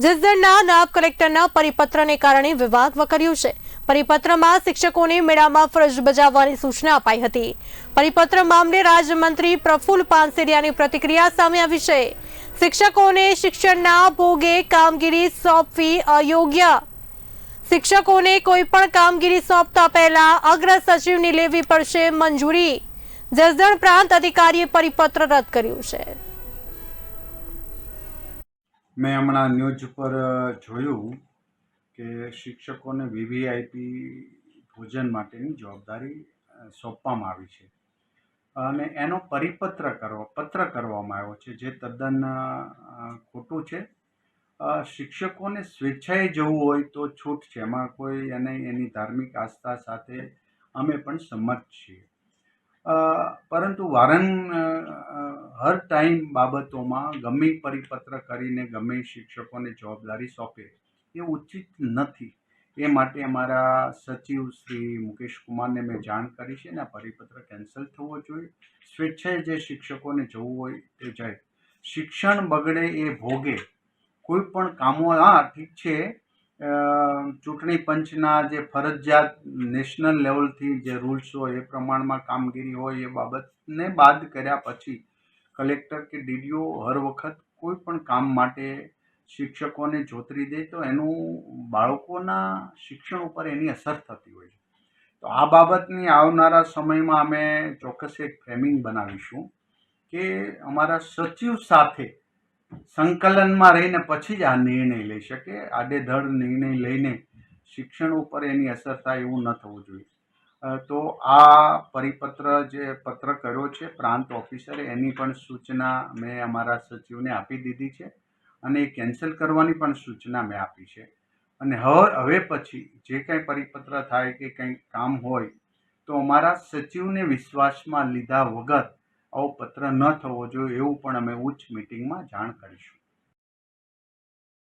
જસદણના નાયબ કલેક્ટરના પરિપત્રને કારણે વિવાદ વકર્યું છે. પરિપત્રમાં શિક્ષકોને મેળામાં ફરજ બજાવવાની સૂચના અપાઈ હતી. પરિપત્ર મામલે રાજ્યમંત્રી પ્રફુલ પાનસેરિયાની પ્રતિક્રિયા સામે આવી છે. શિક્ષકોને શિક્ષણના ભોગે કામગીરી સોંપવી અયોગ્ય. શિક્ષકોને કોઈ પણ કામગીરી સોંપતા પહેલા અગ્ર સચિવની લેવી પડશે મંજૂરી. જસદણ પ્રાંત અધિકારીએ પરિપત્ર રદ કર્યું છે. મેં હમણાં ન્યૂઝ પર જોયું કે શિક્ષકોને વીવીઆઈપી ભોજન માટેની જવાબદારી સોંપવામાં આવી છે. અને એનો પરિપત્ર કરવા પત્ર કરવામાં આવ્યો છે, જે તદ્દન ખોટું છે. શિક્ષકોને સ્વેચ્છાએ જવું હોય તો છૂટ છે. એમાં કોઈ એને, એની ધાર્મિક આસ્થા સાથે અમે પણ સંમત છીએ. પરંતુ વારં હર ટાઈમ બાબતોમાં ગમે પરિપત્ર કરીને ગમે શિક્ષકોને જવાબદારી સોંપે એ ઉચિત નથી. એ માટે અમારા સચિવ શ્રી મુકેશ કુમારને મેં જાણ કરી છે ને આ પરિપત્ર કેન્સલ થવો જોઈએ. સ્વેચ્છાએ જે શિક્ષકોને જવું હોય તે જાય. શિક્ષણ બગડે એ ભોગે. કોઈ પણ કામો હા ઠીક છે ચૂંટણી પંચના જે ફરજિયાત નેશનલ લેવલથી જે રૂલ્સ હોય એ પ્રમાણમાં કામગીરી હોય એ બાબતને બાદ કર્યા પછી કલેક્ટર કે ડીડીઓ હર વખત કોઈ પણ કામ માટે શિક્ષકોને જોતરી દે, તો એનું બાળકોના શિક્ષણ ઉપર એની અસર થતી હોય છે. તો આ બાબતની આવનારા સમયમાં અમે ચોક્કસ એક ફ્રેમિંગ બનાવીશું કે અમારા સચિવ સાથે સંકલનમાં રહીને પછી જ આ નિર્ણય લઈ શકે. આડેધડ નિર્ણય લઈને શિક્ષણ ઉપર એની અસર થાય એવું ન થવું જોઈએ. તો આ પરિપત્ર જે પત્ર કર્યો છે પ્રાંત ઓફિસરે, એની પણ સૂચના મેં અમારા સચિવને આપી દીધી છે અને એ કેન્સલ કરવાની પણ સૂચના મેં આપી છે. અને હવે હવે પછી જે કંઈ પરિપત્ર થાય કે કંઈ કામ હોય, તો અમારા સચિવને વિશ્વાસમાં લીધા વગર આવો પત્ર ન થવો જોઈએ એવું પણ અમે ઉચ્ચ મિટિંગમાં જાણ કરીશું.